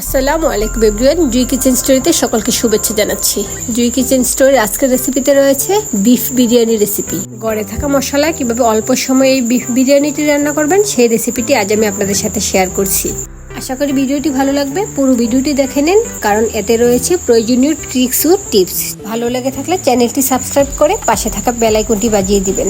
আসসালামু আলাইকুম এভরিওয়ান, জুই কিচেন স্টোরিতে সকলকে শুভেচ্ছা জানাচ্ছি। জুই কিচেন স্টোরির আজকের রেসিপিতে রয়েছে বিফ বিরিয়ানি রেসিপি। গড়ে থাকা মশলা, কীভাবে অল্প সময়ে এই বিফ বিরিয়ানিটি রান্না করবেন, সেই রেসিপিটি আজ আমি আপনাদের সাথে শেয়ার করছি। আশা করি ভিডিওটি ভালো লাগবে, পুরো ভিডিওটি দেখে নিন, কারণ এতে রয়েছে প্রয়োজনীয় ট্রিক্স ও টিপস। ভালো লেগে থাকলে চ্যানেলটি সাবস্ক্রাইব করে পাশে থাকা বেল আইকনটি বাজিয়ে দিবেন,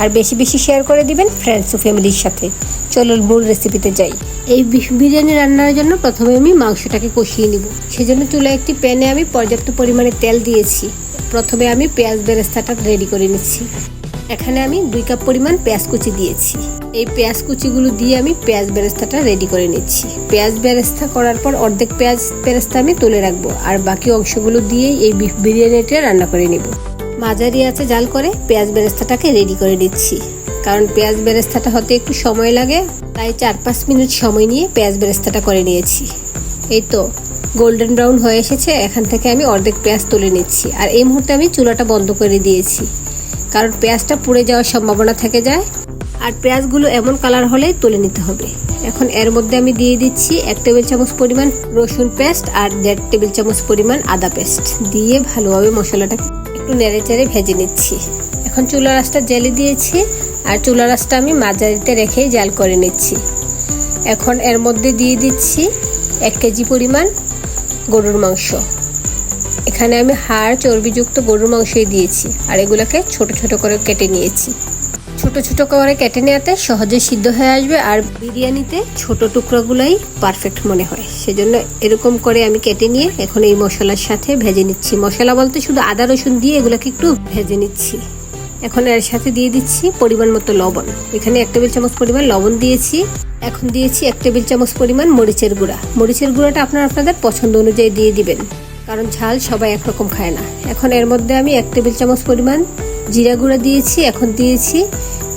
আর বেশি বেশি শেয়ার করে দিবেন ফ্রেন্ডস ও ফ্যামিলির সাথে। চলুন মূল রেসিপিতে যাই। এই বিরিয়ানি রান্নার জন্য প্রথমে আমি মাংসটাকে কষিয়ে নিব। সেজন্য চুলায় একটি প্যানে আমি পর্যাপ্ত পরিমাণে তেল দিয়েছি। প্রথমে আমি পেঁয়াজ বেরেস্তাটা রেডি করে নিচ্ছি। এখানে আমি দুই কাপ পরিমাণ পেঁয়াজ কুচি দিয়েছি। এই পেঁয়াজ কুচিগুলো দিয়ে আমি পেঁয়াজ বেরেস্তাটা রেডি করে নিচ্ছি। পেঁয়াজ বেরেস্তা করার পর অর্ধেক পেঁয়াজ বেরেস্তা আমি তুলে রাখব। আর বাকি অংশগুলো দিয়েই এই বিরিয়ানিটা রান্না করে নিব। মাঝারি আছে জাল করে পেঁয়াজ বেরেস্তাটাকে রেডি করে নিচ্ছি। কারণ পেঁয়াজ বেরেস্তাটা হতে একটু সময় লাগে, তাই চার পাঁচ মিনিট সময় নিয়ে পেঁয়াজ বেরেস্তাটা করে নিয়েছি। এই তো গোল্ডেন ব্রাউন হয়ে এসেছে, এখান থেকে আমি অর্ধেক পেঁয়াজ তুলে নিচ্ছি। আর এই মুহূর্তে আমি চুলাটা বন্ধ করে দিয়েছি, কারণ পেঁয়াজটা পুড়ে যাওয়ার সম্ভাবনা থেকে যায়। আর পেঁয়াজগুলো এমন কালার হলেই তুলে নিতে হবে। এখন এর মধ্যে আমি দিয়ে দিচ্ছি এক টেবিল চামচ পরিমাণ রসুন পেস্ট আর দেড় টেবিল চামচ পরিমাণ আদা পেস্ট। দিয়ে ভালোভাবে মশলাটাকে একটু নেড়ে চেড়ে ভেজে নিচ্ছি। এখন চুলা রাসটা জেলে দিয়েছি আর চুলা রাসটা আমি মাঝারিতে রেখেই জাল করে নিচ্ছি। এখন এর মধ্যে দিয়ে দিচ্ছি এক কেজি পরিমাণ গরুর মাংস। এখানে আমি হাড় চর্বিযুক্ত গরুর মাংসই দিয়েছি আর এগুলোকে ছোট ছোট করে কেটে নিয়েছি। ছোট ছোট করে কেটে নেওয়াতে সহজে সিদ্ধ হয়ে আসবে আর বিরিয়ানিতে ছোট টুকরোগুলোই পারফেক্ট মনে হয়। সেজন্য এরকম করে আমি কেটে নিয়ে এখন এই মশলার সাথে ভেজে নিচ্ছি। মশলা বলতে শুধু আদা রসুন দিয়ে এগুলোকে একটু ভেজে নিচ্ছি। এখন এর সাথে দিয়ে দিচ্ছি পরিমাণ মতো লবণ। এখানে এক টেবিল চামচ পরিমাণ লবণ দিয়েছি। এখন দিয়েছি এক টেবিল চামচ পরিমাণ মরিচের গুঁড়া। মরিচের গুঁড়াটা আপনারা আপনাদের পছন্দ অনুযায়ী দিয়ে দিবেন, কারণ ঝাল সবাই একরকম খায় না। এখন এর মধ্যে আমি এক টেবিল চামচ পরিমাণ জিরা গুঁড়া দিয়েছি। এখন দিয়েছি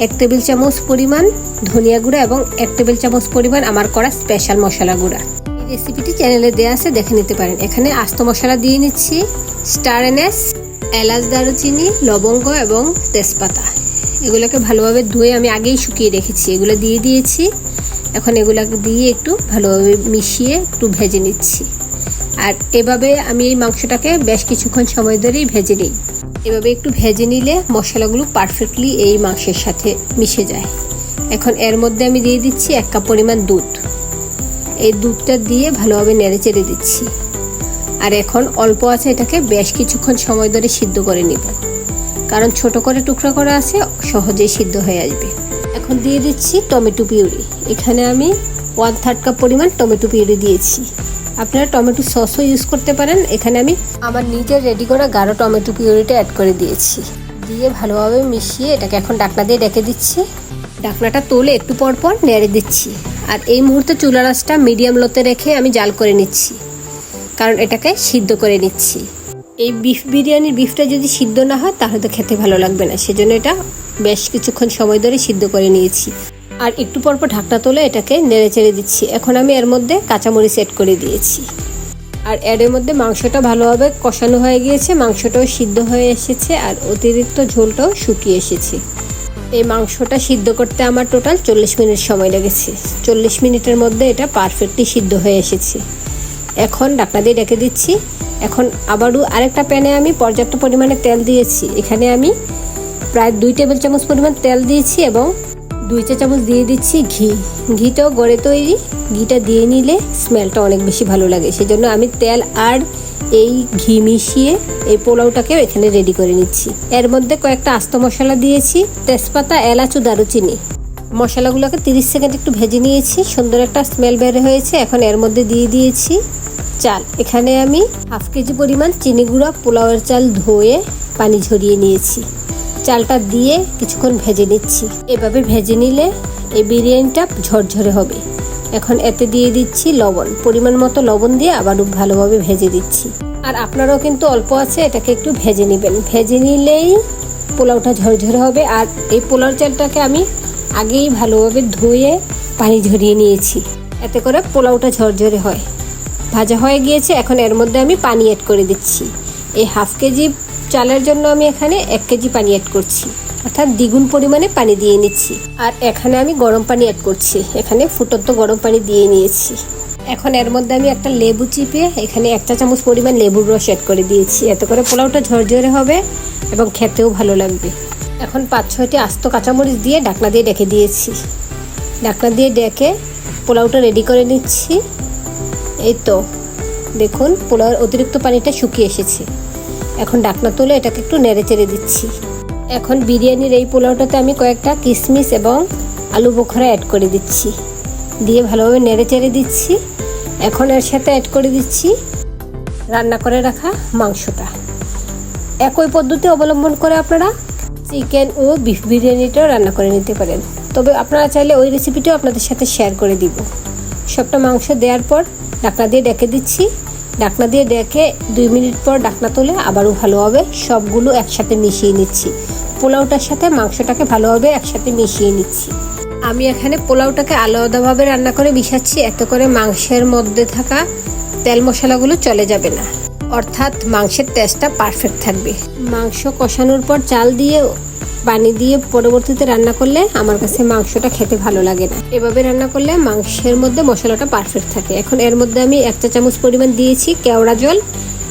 এক টেবিল চামচ পরিমাণ ধনিয়া গুঁড়া এবং এক টেবিল চামচ পরিমাণ আমার করা স্পেশাল মশলা গুঁড়া। এই রেসিপিটি চ্যানেলে দেওয়া আছে, দেখে নিতে পারেন। এখানে আস্ত মশলা দিয়ে নিচ্ছি স্টার এনএস এলাচ দারুচিনি, লবঙ্গ এবং তেজপাতা। এগুলোকে ভালোভাবে ধুয়ে আমি আগেই শুকিয়ে রেখেছি। এগুলো দিয়ে দিয়েছি। এখন এগুলোকে দিয়ে একটু ভালোভাবে মিশিয়ে একটু ভেজে নিচ্ছি। আর এভাবে আমি এই মাংসটাকে বেশ কিছুক্ষণ সময় ধরেই ভেজে নিই। এভাবে একটু ভেজে নিলে মশলাগুলো পারফেক্টলি এই মাংসের সাথে মিশে যায়। এখন এর মধ্যে আমি দিয়ে দিচ্ছি এক কাপ পরিমাণ দুধ। এই দুধটা দিয়ে ভালোভাবে নেড়ে চেড়ে দিচ্ছি। আর এখন অল্প আছে এটাকে বেশ কিছুক্ষণ সময় ধরে সিদ্ধ করে নিব। কারণ ছোট করে টুকরা করা আছে, সহজেই সিদ্ধ হয়ে আসবে। এখন দিয়ে দিচ্ছি টমেটো পিউরি। এখানে আমি ওয়ান থার্ড কাপ পরিমাণ টমেটো পিউরি দিয়েছি। আপনারা টমেটো সসও ইউজ করতে পারেন। এখানে আমি আমার নিজের রেডি করা গাঢ় টমেটো পিউরিটা অ্যাড করে দিয়েছি। দিয়ে ভালোভাবে মিশিয়ে এটাকে এখন ডাকনা দিয়ে ডেকে দিচ্ছি। ডাকনাটা তোলে একটু পর পর নেড়ে দিচ্ছি। আর এই মুহূর্তে চুলা রাসটা মিডিয়াম লোতে রেখে আমি জাল করে নিচ্ছি। কারণ এটাকে সিদ্ধ করে নিচ্ছি। এই বিফ বিরিয়ানির বিফটা যদি সিদ্ধ না হয়, তাহলে তো খেতে ভালো লাগবে না। সেজন্য এটা বেশ কিছুক্ষণ সময় ধরে সিদ্ধ করে নিয়েছি। আর একটু পর পর ঢাকনা তোলে এটাকে নেড়ে চেড়ে দিচ্ছি। এখন আমি এর মধ্যে কাঁচামরিচ সেট করে দিয়েছি। আর এর মধ্যে মাংসটা ভালোভাবে কষানো হয়ে গিয়েছে, মাংসটাও সিদ্ধ হয়ে এসেছে, আর অতিরিক্ত ঝোলটাও শুকিয়ে এসেছে। এই মাংসটা সিদ্ধ করতে আমার টোটাল চল্লিশ মিনিট সময় লেগেছে। চল্লিশ মিনিটের মধ্যে এটা পারফেক্টলি সিদ্ধ হয়ে এসেছে। এখন ডাকনা দিয়ে রেখে দিচ্ছি। এখন আবারও আরেকটা প্যানে আমি পর্যাপ্ত পরিমাণে তেল দিয়েছি। এখানে আমি প্রায় দুই টেবিল চামচ পরিমাণ তেল দিয়েছি এবং দুই চা চামচ দিয়ে দিচ্ছি ঘি। ঘিটাও গড়ে তৈরি। ঘিটা দিয়ে নিলে স্মেলটা অনেক বেশি ভালো লাগে। সেজন্য আমি তেল আর এই ঘি মিশিয়ে এই পোলাওটাকেও এখানে রেডি করে নিচ্ছি। এর মধ্যে কয়েকটা আস্ত মশলা দিয়েছি। তেজপাতা, এলাচ ও দারুচিনি। মশলাগুলোকে তিরিশ সেকেন্ড একটু ভেজে নিয়েছি। সুন্দর একটা স্মেল বের হয়েছে। এখন এর মধ্যে দিয়ে দিয়েছি চাল। এখানে আমি হাফ কেজি পরিমাণ চিনি গুঁড়া, পোলাওয়ের চাল ধুয়ে পানি ঝরিয়ে নিয়েছি। চালটা দিয়ে কিছুক্ষণ ভেজে নিচ্ছি। এভাবে ভেজে নিলে এই বিরিয়ানিটা ঝরঝরে হবে। এখন এতে দিয়ে দিচ্ছি লবণ। পরিমাণ মতো লবণ দিয়ে আবার ভালোভাবে ভেজে দিচ্ছি। আর আপনারাও কিন্তু অল্প আছে, এটাকে একটু ভেজে নেবেন। ভেজে নিলেই পোলাওটা ঝরঝরে হবে। আর এই পোলাও চালটাকে আমি আগেই ভালোভাবে ধুয়ে পানি ঝরিয়ে নিয়েছি। এতে করে পোলাওটা ঝরঝরে হয়। ভাজা হয়ে গিয়েছে, এখন এর মধ্যে আমি পানি অ্যাড করে দিচ্ছি। এই হাফ কেজি চালের জন্য আমি এখানে এক কেজি পানি অ্যাড করছি। অর্থাৎ দ্বিগুণ পরিমাণে পানি দিয়ে নিচ্ছি। আর এখানে আমি গরম পানি অ্যাড করছি। এখানে ফুটন্ত গরম পানি দিয়ে নিয়েছি। এখন এর মধ্যে আমি একটা লেবু চিপে এখানে এক চা চামচ পরিমাণ লেবুর রস অ্যাড করে দিয়েছি। এতে করে পোলাওটা ঝরঝরে হবে এবং খেতেও ভালো লাগবে। এখন পাঁচ ছয়টি আস্ত কাঁচামরিচ দিয়ে ডাকনা দিয়ে ডেকে দিয়েছি। ডাকনা দিয়ে ডেকে পোলাওটা রেডি করে নিচ্ছি। এই তো, দেখুন পোলাওয়ের অতিরিক্ত পানিটা শুকিয়ে এসেছে। এখন ডাকনা তুলে এটাকে একটু নেড়ে চেড়ে দিচ্ছি। এখন বিরিয়ানির এই পোলাওটাতে আমি কয়েকটা কিশমিশ এবং আলু বোখরা অ্যাড করে দিচ্ছি। দিয়ে ভালোভাবে নেড়ে চেড়ে দিচ্ছি। এখন এর সাথে অ্যাড করে দিচ্ছি রান্না করে রাখা মাংসটা। একই পদ্ধতি অবলম্বন করে আপনারা চিকেন ও বিফ বিরিয়ানিটাও রান্না করে নিতে পারেন। তবে আপনারা চাইলে ওই রেসিপিটাও আপনাদের সাথে শেয়ার করে দিব। সবটা মাংস দেওয়ার পর ডাকনা দিয়ে ডেকে দিচ্ছি। ডাকনা দিয়ে ডেকে দুই মিনিট পর ডাকনা তুলে আবারও ভালোভাবে সবগুলো একসাথে মিশিয়ে নিচ্ছি। পোলাওটার সাথে মাংসটাকে ভালোভাবে একসাথে মিশিয়ে নিচ্ছি। আমি এখানে পোলাওটাকে আলাদাভাবে রান্না করে মিশাচ্ছি। এত করে মাংসের মধ্যে থাকা তেল মশলাগুলো চলে যাবে না। অর্থাৎ মাংসের টেস্টটা পারফেক্ট থাকবে। মাংস কষানোর পর চাল দিয়ে পানি দিয়ে পরবর্তীতে রান্না করলে আমার কাছে মাংসটা খেতে ভালো লাগে না। এভাবে রান্না করলে মাংসের মধ্যে মশলাটা পারফেক্ট থাকে। এখন এর মধ্যে আমি এক চা চামচ পরিমাণ দিয়েছি কেওড়া জল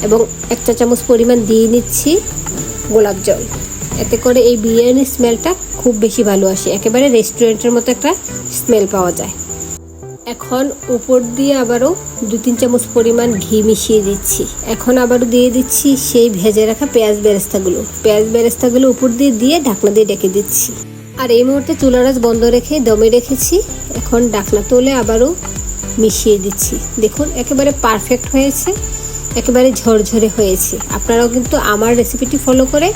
এবং এক চা চামচ পরিমাণ দিয়ে নিচ্ছি গোলাপ জল। এতে করে এই বিরিয়ানির স্মেলটা খুব বেশি ভালো আসে। একেবারে রেস্টুরেন্টের মতো একটা স্মেল পাওয়া যায়। এখন উপর দিয়ে আবারও দু তিন চামচ পরিমাণ ঘি মিশিয়ে দিচ্ছি। এখন আবারও দিয়ে দিচ্ছি সেই ভেজে রাখা পেঁয়াজ বেরেস্তাগুলো। পেঁয়াজ বেরেস্তাগুলো উপর দিয়ে দিয়ে ঢাকনা দিয়ে ডেকে দিচ্ছি। আর এই মুহূর্তে চুলারাজ বন্ধ রেখে দমে রেখেছি। এখন ঢাকনা তুলে আবারও মিশিয়ে দিচ্ছি। দেখুন, একেবারে পারফেক্ট হয়েছে, একেবারে ঝরঝরে হয়েছে। আপনারাও কিন্তু আমার রেসিপিটি ফলো করে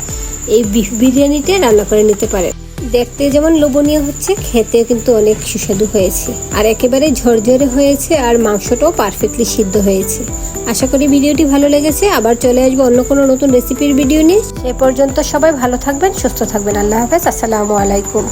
এই বিফ বিরিয়ানিতে রান্না করে নিতে পারেন। দেখতে যেমন লোভনীয় হচ্ছে খেতে কিন্তু অনেক সুস্বাদু হয়েছে। আর একেবারে ঝরঝরে হয়েছে আর মাংসটাও পারফেক্টলি সিদ্ধ হয়েছে। আশা করি ভিডিওটি ভালো লেগেছে। আবার চলে আসব অন্য কোনো নতুন রেসিপির ভিডিও নিয়ে। সে পর্যন্ত সবাই ভালো থাকবেন, সুস্থ থাকবেন। আল্লাহ হাফেজ। আসসালামু আলাইকুম।